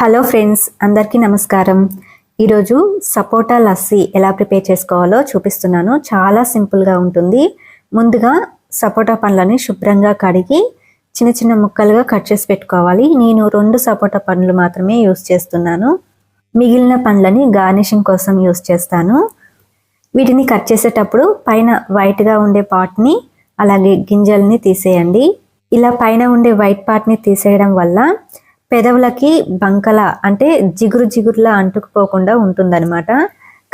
Hello friends అందరికీ నమస్కారం. ఈరోజు సపోటా లస్సీ ఎలా ప్రిపేర్ చేసుకోవాలో చూపిస్తున్నాను. చాలా సింపుల్గా ఉంటుంది. ముందుగా సపోటా పండ్లని శుభ్రంగా కడిగి చిన్న చిన్న ముక్కలుగా కట్ చేసి పెట్టుకోవాలి. నేను రెండు సపోటా పండ్లు మాత్రమే యూస్ చేస్తున్నాను. మిగిలిన పండ్లని గార్నిషింగ్ కోసం యూస్ చేస్తాను. వీటిని కట్ చేసేటప్పుడు పైన వైట్గా ఉండే పార్ట్ని అలాగే గింజల్ని తీసేయండి. ఇలా పైన ఉండే వైట్ పార్ట్ని తీసేయడం వల్ల పెదవులకి బంకల అంటే జిగురు జిగురులా అంటుకుపోకుండా ఉంటుందన్నమాట.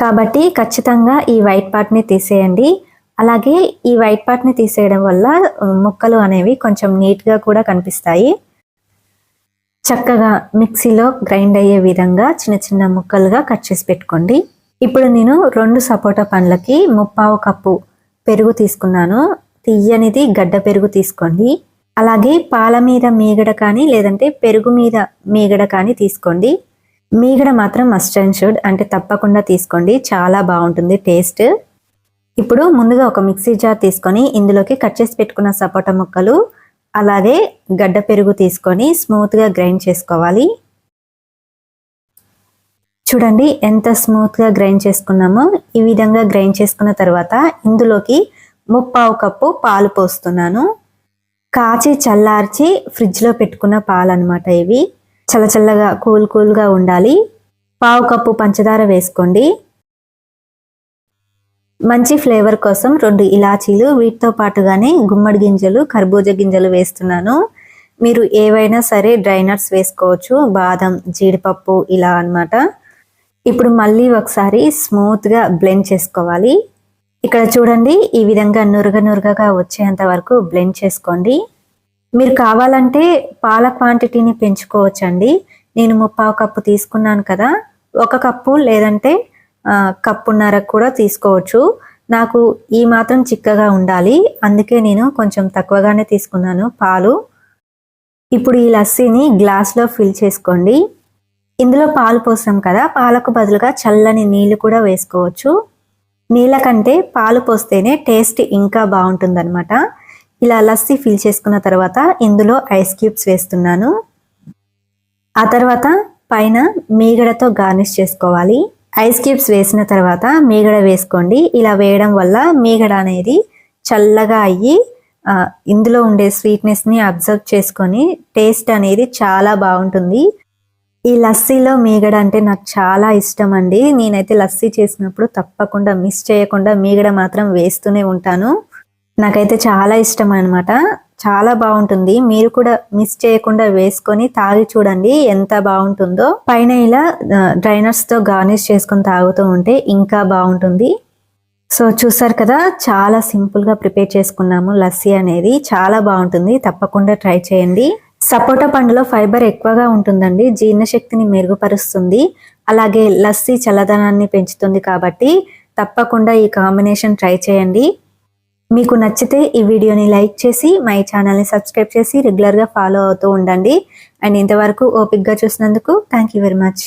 కాబట్టి ఖచ్చితంగా ఈ వైట్ పార్ట్ని తీసేయండి. అలాగే ఈ వైట్ పార్ట్ని తీసేయడం వల్ల ముక్కలు అనేవి కొంచెం నీట్గా కూడా కనిపిస్తాయి. చక్కగా మిక్సీలో గ్రైండ్ అయ్యే విధంగా చిన్న చిన్న ముక్కలుగా కట్ చేసి పెట్టుకోండి. ఇప్పుడు నేను రెండు సపోటా పండ్లకి ముప్పావు కప్పు పెరుగు తీసుకున్నాను. తీయనిది గడ్డ పెరుగు తీసుకోండి. అలాగే పాల మీద మీగడ కానీ లేదంటే పెరుగు మీద మీగడ కానీ తీసుకోండి. మీగడ మాత్రం మస్ట్ అండ్ షుడ్ అంటే తప్పకుండా తీసుకోండి. చాలా బాగుంటుంది టేస్ట్ ఇప్పుడు ముందుగా ఒక మిక్సీ జార్ తీసుకొని ఇందులోకి కట్ చేసి పెట్టుకున్న సపోటా ముక్కలు అలాగే గడ్డ పెరుగు తీసుకొని స్మూత్గా గ్రైండ్ చేసుకోవాలి. చూడండి ఎంత స్మూత్గా గ్రైండ్ చేసుకున్నామో. ఈ విధంగా గ్రైండ్ చేసుకున్న తర్వాత ఇందులోకి ముప్పావు కప్పు పాలు పోస్తున్నాను. కాచి చల్లార్చి ఫ్రిడ్జ్లో పెట్టుకున్న పాలు అనమాట ఇవి చల్లచల్లగా కూల్ కూల్గా ఉండాలి. పావు కప్పు పంచదార వేసుకోండి. మంచి ఫ్లేవర్ కోసం రెండు ఇలాచీలు వీటితో పాటుగానే గుమ్మడి గింజలు కర్బూజ గింజలు వేస్తున్నాను. మీరు ఏవైనా సరే డ్రై నట్స్ వేసుకోవచ్చు బాదం జీడిపప్పు ఇలా అనమాట ఇప్పుడు మళ్ళీ ఒకసారి స్మూత్గా బ్లెండ్ చేసుకోవాలి. ఇక్కడ చూడండి ఈ విధంగా నురగ నురగగా వచ్చేంత వరకు బ్లెండ్ చేసుకోండి. మీరు కావాలంటే పాల క్వాంటిటీని పెంచుకోవచ్చండి. నేను ముప్పావు కప్పు తీసుకున్నాను కదా ఒక కప్పు లేదంటే కప్పున్నర కూడా తీసుకోవచ్చు. నాకు ఈ మాత్రం చిక్కగా ఉండాలి. అందుకే నేను కొంచెం తక్కువగానే తీసుకున్నాను పాలు. ఇప్పుడు ఈ లస్సీని గ్లాస్లో ఫిల్ చేసుకోండి. ఇందులో పాలు పోసాం కదా పాలకు బదులుగా చల్లని నీళ్ళు కూడా వేసుకోవచ్చు. నీళ్ళ కంటే పాలు పోస్తేనే టేస్ట్ ఇంకా బాగుంటుందన్నమాట. ఇలా లస్సీ ఫిల్ చేసుకున్న తర్వాత ఇందులో ఐస్ క్యూబ్స్ వేస్తున్నాను. ఆ తర్వాత పైన మీగడతో గార్నిష్ చేసుకోవాలి. ఐస్ క్యూబ్స్ వేసిన తర్వాత మీగడ వేసుకోండి. ఇలా వేయడం వల్ల మీగడ అనేది చల్లగా అయ్యి ఇందులో ఉండే స్వీట్నెస్ని అబ్జర్వ్ చేసుకొని టేస్ట్ అనేది చాలా బాగుంటుంది. ఈ లస్సీలో మీగడ అంటే నాకు చాలా ఇష్టం అండి నేనైతే లస్సీ చేసినప్పుడు తప్పకుండా మిస్ చేయకుండా మీగడ మాత్రం వేస్తూనే ఉంటాను. నాకైతే చాలా ఇష్టం అనమాట చాలా బాగుంటుంది. మీరు కూడా మిస్ చేయకుండా వేసుకొని తాగి చూడండి ఎంత బాగుంటుందో. పైన ఇలా డ్రైనర్స్తో గార్నిష్ చేసుకొని తాగుతూ ఉంటే ఇంకా బాగుంటుంది. సో చూసారు కదా చాలా సింపుల్గా ప్రిపేర్ చేసుకున్నాము లస్సీ అనేది. చాలా బాగుంటుంది. తప్పకుండా ట్రై చేయండి. సపోటా పండులో ఫైబర్ ఎక్కువగా ఉంటుందండి జీర్ణశక్తిని మెరుగుపరుస్తుంది. అలాగే లస్సీ చల్లదనాన్ని పెంచుతుంది కాబట్టి తప్పకుండా ఈ కాంబినేషన్ ట్రై చేయండి. మీకు నచ్చితే ఈ వీడియోని లైక్ చేసి మై ఛానల్ని సబ్స్క్రైబ్ చేసి రెగ్యులర్గా ఫాలో అవుతూ ఉండండి. అండ్ ఇంతవరకు ఓపిక్గా చూసినందుకు థ్యాంక్ యూ వెరీ మచ్.